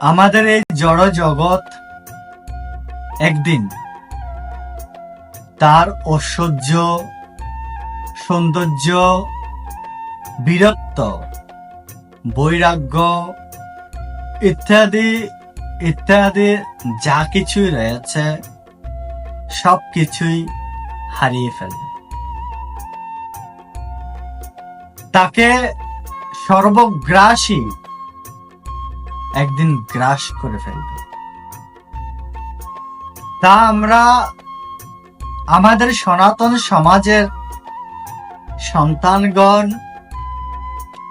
আমাদের এই জড় জগৎ একদিন তার ঐশ্বর্য, সৌন্দর্য, বীরত্ব, বৈরাগ্য ইত্যাদি ইত্যাদি যা কিছুই রয়েছে সব কিছুই হারিয়ে ফেলবে তাকে সর্বগ্রাসী একদিন গ্রাস করে ফেলবে। তা আমরা আমাদের সনাতন সমাজের সন্তানগণ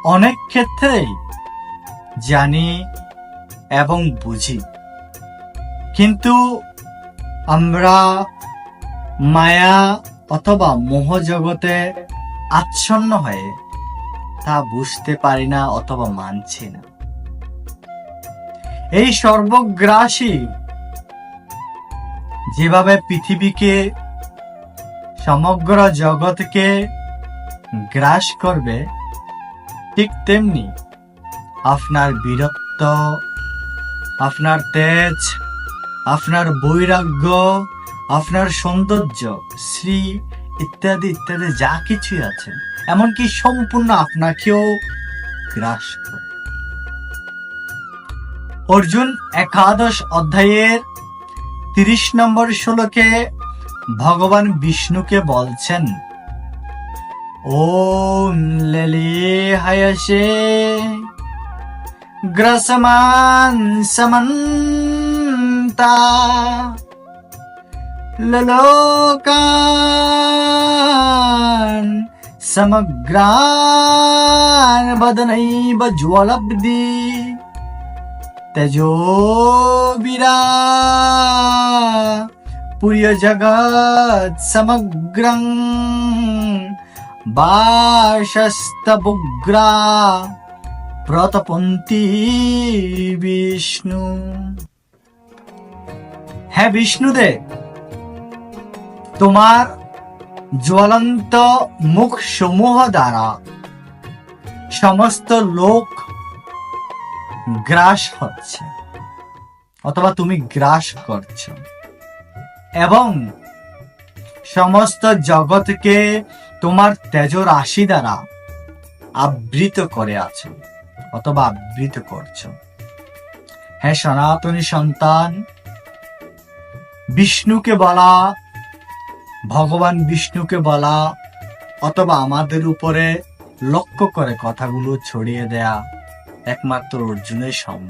অনেক ক্ষেত্রেই জানি এবং বুঝি। কিন্তু আমরা মায়া অথবা মোহ জগতে আচ্ছন্ন হয়ে তা বুঝতে পারি না অথবা মানছি না। এই সর্বগ্রাসী যেভাবে পৃথিবীকে, সমগ্র জগৎকে গ্রাস করবে, ঠিক তেমনি আপনার বীরত্ব, আপনার তেজ, আপনার বৈরাগ্য, আপনার সৌন্দর্য, শ্রী ইত্যাদি ইত্যাদি যা কিছুই আছে, এমনকি সম্পূর্ণ আপনাকেও গ্রাস করে অর্জুন একাদশ অধ্যায়ের তিরিশ নম্বর শ্লোকে ভগবান বিষ্ণুকে বলছেন, ওম হায়সে গ্রসমান সমন্তা ললোকান সমগ্রান বদনৈব জ্বলব্দি তেজো বিরা পুরীয় জগৎ সমগ্রং বাসস্তবুগ্রা প্রতপন্তি বিষ্ণু। হ্যাঁ বিষ্ণুদেব তোমার জ্বলন্ত মুখ সমূহ দ্বারা সমস্ত লোক গ্রাস হচ্ছে, অথবা তুমি গ্রাস করছ। এবং সমস্ত জগৎকে তোমার তেজ রাশি দ্বারা আবৃত করে আছো, অথবা আবৃত করছ। হ্যাঁ সনাতনী সন্তান, বিষ্ণুকে বলা, ভগবান বিষ্ণুকে বলা, অথবা আমাদের উপরে লক্ষ্য করে কথাগুলো ছড়িয়ে দেয়া একমাত্র অর্জুনের সম্ভব